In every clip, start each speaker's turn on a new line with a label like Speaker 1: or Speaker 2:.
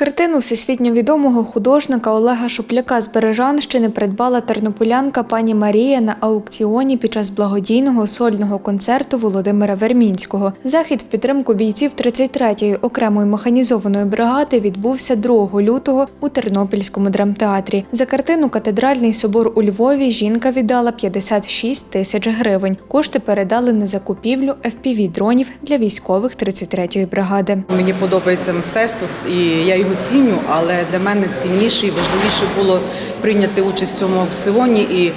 Speaker 1: Картину всесвітньо відомого художника Олега Шупляка з Бережанщини придбала тернополянка пані Марія на аукціоні під час благодійного сольного концерту Володимира Вермінського. Захід в підтримку бійців 33-ї окремої механізованої бригади відбувся 2 лютого у Тернопільському драмтеатрі. За картину Катедральний собор у Львові жінка віддала 56 тисяч гривень. Кошти передали на закупівлю FPV-дронів для військових 33-ї бригади.
Speaker 2: Мені подобається мистецтво, і я його ціню, але для мене цінніше і важливіше було прийняти участь в цьому аукціоні і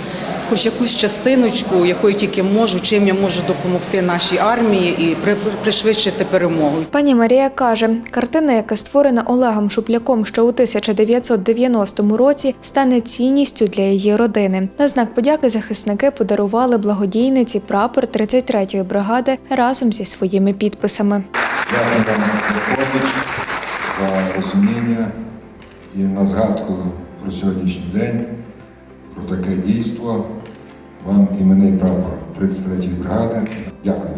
Speaker 2: хоч якусь частиночку, якою тільки можу, чим я можу допомогти нашій армії і при- пришвидшити перемогу.
Speaker 1: Пані Марія каже, картина, яка створена Олегом Шупляком ще у 1990 році, стане цінністю для її родини. На знак подяки захисники подарували благодійниці прапор 33-ї бригади разом зі своїми підписами.
Speaker 3: Дякую розуміння і на згадку про сьогоднішній день, про таке дійство. Вам іменний прапор 33-ї бригади. Дякую.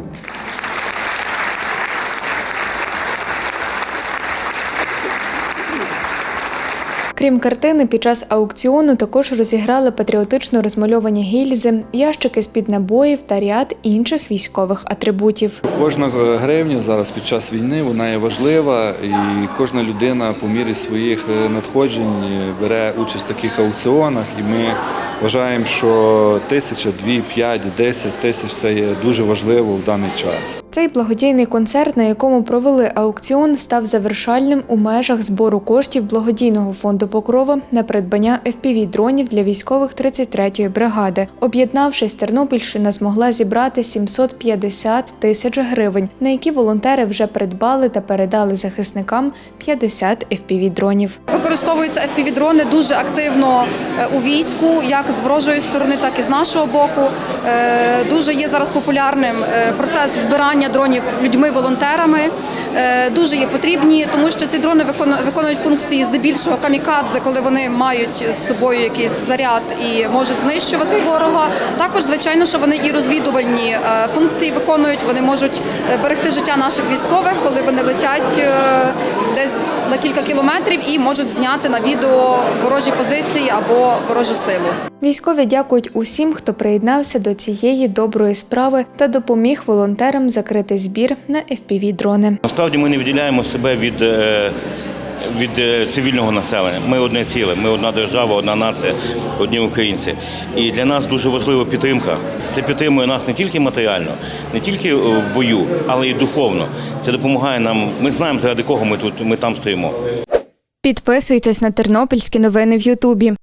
Speaker 1: Крім картини, під час аукціону також розіграли патріотично розмальовані гільзи, ящики з-під набоїв та ряд інших військових атрибутів.
Speaker 4: Кожна гривня зараз під час війни вона є важлива, і кожна людина по мірі своїх е, надходжень е, бере участь в таких аукціонах. І ми вважаємо, що тисяча, дві, п'ять, десять тисяч це є дуже важливо в даний час.
Speaker 1: Цей благодійний концерт, на якому провели аукціон, став завершальним у межах збору коштів благодійного фонду Покрова на придбання FPV-дронів для військових 33-ї бригади. Об'єднавшись, Тернопільщина змогла зібрати 750 тисяч гривень, на які волонтери вже придбали та передали захисникам 50 FPV-дронів.
Speaker 5: Використовуються FPV-дрони дуже активно е, у війську, як з ворожої сторони, так і з нашого боку. Е, Дуже є зараз популярним е, процес збирання дронів людьми-волонтерами. Е, Дуже є потрібні, тому що ці дрони виконують функції здебільшого камікадзе, коли вони мають з собою якийсь заряд і можуть знищувати ворога. Також, звичайно, що вони і розвідувальні е, функції виконують. Вони можуть е, берегти життя наших військових, коли вони летять десь на кілька кілометрів і можуть зняти на відео ворожі позиції або ворожу силу.
Speaker 1: Військові дякують усім, хто приєднався до цієї доброї справи та допоміг волонтерам закрити збір на FPV-дрони.
Speaker 6: Насправді ми не відділяємо себе від, е, від е, цивільного населення. Ми одне ціле, ми одна держава, одна нація, одні українці. І для нас дуже важлива підтримка. Це підтримує нас не тільки матеріально, не тільки е, в бою, але й духовно. Це допомагає нам. Ми знаємо, заради кого ми тут ми там стоїмо.
Speaker 1: Підписуйтесь на тернопільські новини в Ютубі.